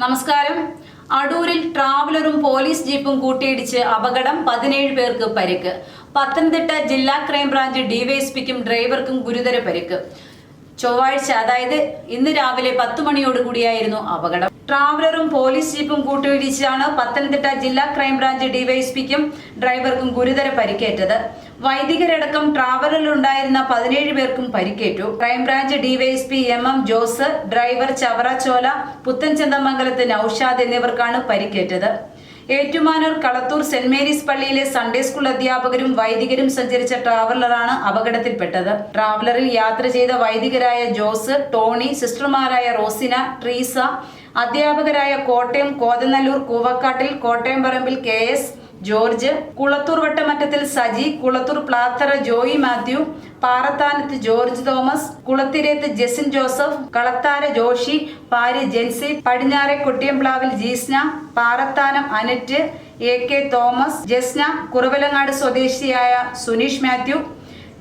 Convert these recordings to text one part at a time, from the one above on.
നമസ്കാരം. അടൂരിൽ ട്രാവലറും പോലീസ് ജീപ്പും കൂട്ടിയിടിച്ച് അപകടം പതിനേഴ് പേർക്ക് പരിക്ക്. പത്തനംതിട്ട ജില്ലാ ക്രൈംബ്രാഞ്ച് ഡിവൈഎസ്പിക്കും ഡ്രൈവർക്കും ഗുരുതര പരിക്ക്. ചൊവ്വാഴ്ച അതായത് ഇന്ന് രാവിലെ പത്ത് മണിയോടുകൂടിയായിരുന്നു അപകടം. ട്രാവലറും പോലീസ് ജീപ്പും കൂട്ടിയിടിച്ചാണ് പത്തനംതിട്ട ജില്ലാ ക്രൈംബ്രാഞ്ച് ഡിവൈഎസ്പിക്കും ഡ്രൈവർക്കും ഗുരുതര പരിക്കേറ്റത്. വൈദികരടക്കം ട്രാവലറിലുണ്ടായിരുന്ന പതിനേഴ് പേർക്കും പരിക്കേറ്റു. Crime branch DYSP M M Jose driver Chavara Chola പുത്തൻചന്തമംഗലത്ത് Noushad എന്നിവർക്കാണ് പരിക്കേറ്റത്. ഏറ്റുമാനൂർ കളത്തൂർ സെന്റ് മേരീസ് പള്ളിയിലെ സൺഡേ സ്കൂൾ അധ്യാപകരും വൈദികരും സഞ്ചരിച്ച ട്രാവലറാണ് അപകടത്തിൽപ്പെട്ടത്. ട്രാവലറിൽ യാത്ര ചെയ്ത വൈദികരായ ജോസ് ടോണി സിസ്റ്റർമാരായ റോസിന ട്രീസ അധ്യാപകരായ Kottayam Kothanalloor Koovakkattil Kottayam Parambil K S George Kulathoor Vattamattathil Saji Kulathoor Plathara Joy Mathew Parathanath George Thomas Kulathirethu Jesin Joseph Kalathara Joshy Pari Jency പടിഞ്ഞാറെ Kottiyamplavil Jeesna Parathanam Annette A K Thomas Jasna Kuravilangad സ്വദേശിയായ Suneesh Mathew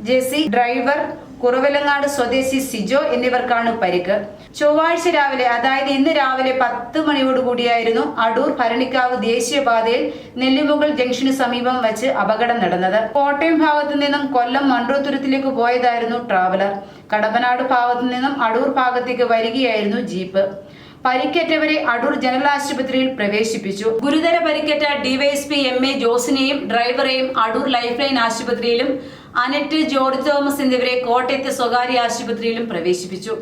Jessy driver Kuravilangad സ്വദേശി സിജോ എന്നിവർക്കാണ് പരിക്ക്. ചൊവ്വാഴ്ച രാവിലെ അതായത് ഇന്ന് രാവിലെ പത്ത് മണിയോടുകൂടിയായിരുന്നു അടൂർ ഭരണിക്കാവ് ദേശീയപാതയിൽ നെല്ലിമുകൾ ജംഗ്ഷന് സമീപം വെച്ച് അപകടം നടന്നത്. കോട്ടയം ഭാഗത്തു നിന്നും കൊല്ലം മൺട്രോത്തുരത്തിലേക്ക് പോയതായിരുന്നു ട്രാവലർ. കടപ്പനാട് ഭാഗത്തു നിന്നും അടൂർ ഭാഗത്തേക്ക് വരികയായിരുന്നു ജീപ്പ്. പരിക്കേറ്റവരെ അടൂർ ജനറൽ ആശുപത്രിയിൽ പ്രവേശിപ്പിച്ചു. ഗുരുതര പരിക്കേറ്റ ഡിവൈഎസ്പി എം എ ജോസിനെയും ഡ്രൈവറെയും അടൂർ ലൈഫ് ലൈൻ ആശുപത്രിയിലും അനറ്റ് ജോർജ് തോമസ് എന്നിവരെ കോട്ടയത്തെ സ്വകാര്യ ആശുപത്രിയിലും പ്രവേശിപ്പിച്ചു.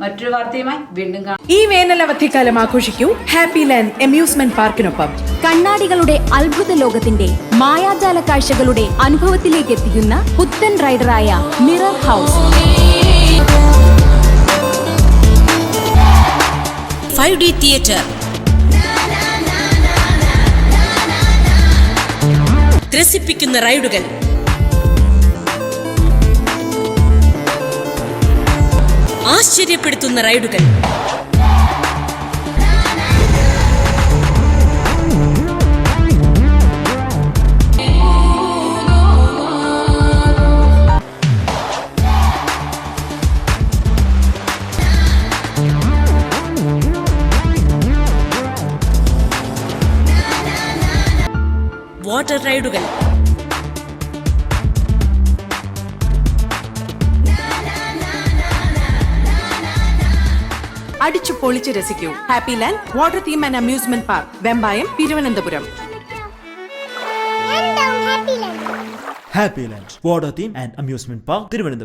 മറ്റൊരു വാർത്തയുമായി വീണ്ടും കാണാം. ഈ വേനൽ അവധിക്കാലം ആഘോഷിക്കൂ. ഹാപ്പി ലാൻഡ് അമ്യൂസ്മെന്റ് പാർക്കിനൊപ്പം കണ്ണാടികളുടെ അത്ഭുത ലോകത്തിന്റെ മായാജാല കാഴ്ചകളുടെ അനുഭവത്തിലേക്ക് എത്തിക്കുന്ന പുത്തൻ റൈഡറായ mirror house. Five D theatre. ത്രസിപ്പിക്കുന്ന റൈഡുകൾ. ആശ്ചര്യപ്പെടുത്തുന്ന റൈഡുകൾ. വാട്ടർ റൈഡുകൾ. അടിച്ചു പൊളിച്ച് രസിക്കൂ. Happy land water theme and amusement park Vembayam Thiruvananthapuram. Happy land water theme and amusement park Thiruvananthapuram.